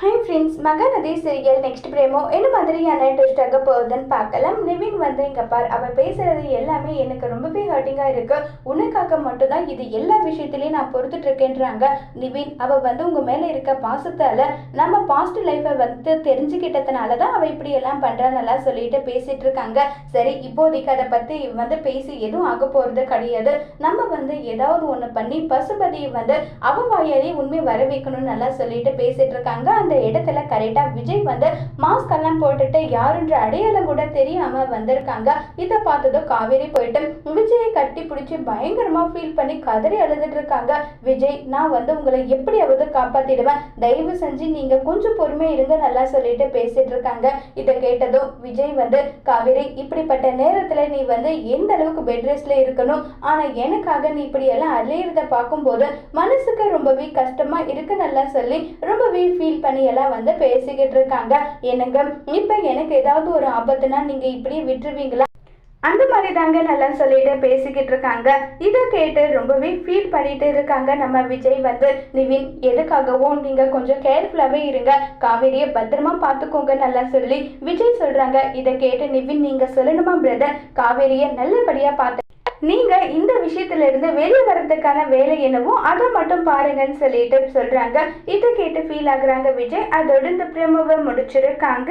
Hi friends Mahanadi serial next promo என்ன மாதிரியான ட்விஸ்டாக போகுதுன்னு பார்க்கலாம். நிவின் வந்து இங்கே பார் அவள் பேசுகிறது எல்லாமே எனக்கு ரொம்பவே ஹர்ட்டிங்காக இருக்குது உனக்காக மட்டும்தான் இது எல்லா விஷயத்துலையும் நான் பொறுத்துட்டு இருக்கேன்றாங்க நிவின் அவள் வந்து உங்கள் மேலே இருக்க பாசத்தால் நம்ம பாஸ்ட் லைஃப்பை வந்து தெரிஞ்சுக்கிட்டதுனால தான் அவள் இப்படி எல்லாம் பண்றானெல்லாம் சொல்லிட்டு பேசிகிட்டு இருக்காங்க சரி இப்போதைக்கு அதை பற்றி வந்து பேசி எதுவும் ஆக போகிறது கிடையாது. நம்ம வந்து ஏதாவது ஒன்று பண்ணி பசுபதியை வந்து அவ வாயாலே உண்மை வர வைக்கணும்னு நல்லா சொல்லிட்டு பேசிகிட்டு இருக்காங்க அந்த இடத்துல கரெக்டா விஜய் வந்து மாஸ்க் எல்லாம் போட்டுட்டு யாருன்ற அடையாளம் கூட தெரியாம வந்திருக்காங்க. இதை பார்த்ததும் காவேரி போயிட்டு விஜயை கட்டி பிடிச்சி பயங்கரமா ஃபீல் பண்ணி கதறி அழுதுட்டு இருக்காங்க. விஜய் நான் வந்து உங்களை எப்படியாவது காப்பாத்திடுவேன். தயவு செஞ்சு நீங்க கொஞ்சம் பொறுமை இருங்க நல்லா சொல்லிட்டு பேசிட்டு இருக்காங்க. இதை கேட்டதும் விஜய் வந்து காவேரி இப்படிப்பட்ட நேரத்துல நீ வந்து எந்த அளவுக்கு பெட் ரெஸ்ட்ல இருக்கணும்? ஆனா எனக்காக நீ இப்படி எல்லாம் அலையிறத பார்க்கும்போது மனசுக்கு ரொம்பவே கஷ்டமா இருக்கு நல்லா சொல்லி ரொம்பவே ஃபீல் பண்ணி எல்லாம் வந்து பேசிக்கிட்டு இருக்காங்க எனக்கு இப்போ எனக்கு ஏதாவது ஒரு ஆபத்துனா நீங்க இப்படி விட்டுருவீங்களா? அந்த மாதிரி தாங்க நல்லா சொல்லிட்டு பேசிக்கிட்டு இருக்காங்க இதை கேட்டு ரொம்பவே ஃபீல் பண்ணிட்டு இருக்காங்க நம்ம விஜய் வந்து. நிவின் எதுக்காகவும் நீங்க கொஞ்சம் கேர்ஃபுல்லாவே இருங்க. காவேரியை பத்திரமா பார்த்துக்கோங்க நல்லா சொல்லி. விஜய் சொல்றாங்க இதை கேட்டு நிவின் நீங்க சொல்லணுமா பிரதர் காவேரியை நல்லபடியா பார்த்து நீங்க இந்த விஷயத்துல இருந்து வெளியே வர்றதுக்கான வேலை என்னவோ அதை மட்டும் பாருங்கன்னு சொல்லிட்டு சொல்றாங்க. இதை கேட்டு ஃபீல் ஆகுறாங்க விஜய். அதோட இந்த பிரமவை முடிச்சிருக்காங்க.